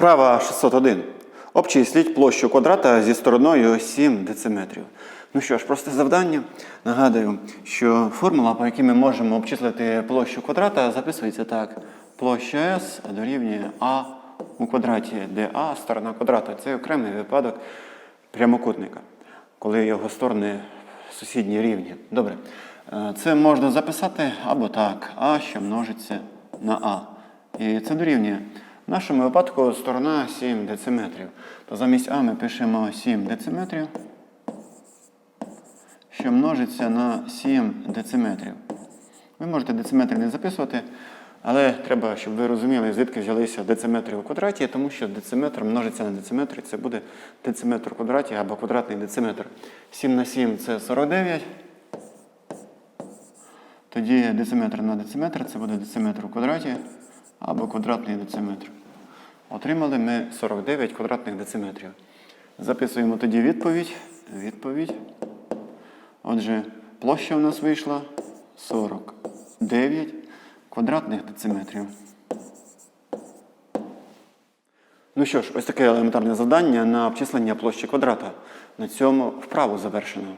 Вправа 601. Обчисліть площу квадрата зі стороною 7 дециметрів. Ну що ж, просте завдання. Нагадую, що формула, по якій ми можемо обчислити площу квадрата, записується так. Площа S дорівнює А у квадраті, де А сторона квадрата. Це окремий випадок прямокутника, коли його сторони сусідні рівні. Добре. Е, Це можна записати або так, А, що множиться на А. І це дорівнює. В нашому випадку сторона 7 дециметрів. То замість А ми пишемо 7 дециметрів, що множиться на 7 дециметрів. Ви можете дециметри не записувати, але треба, щоб ви розуміли, звідки взялися дециметри у квадраті, тому що дециметр множиться на дециметр, це буде дециметр у квадраті або квадратний дециметр. 7 на 7 це 49. Тоді дециметр на дециметр це буде дециметр у квадраті або квадратний дециметр. Отримали ми 49 квадратних дециметрів. Записуємо тоді відповідь. Відповідь. Отже, площа у нас вийшла 49 квадратних дециметрів. Ну що ж, ось таке елементарне завдання на обчислення площі квадрата. На цьому вправу завершено.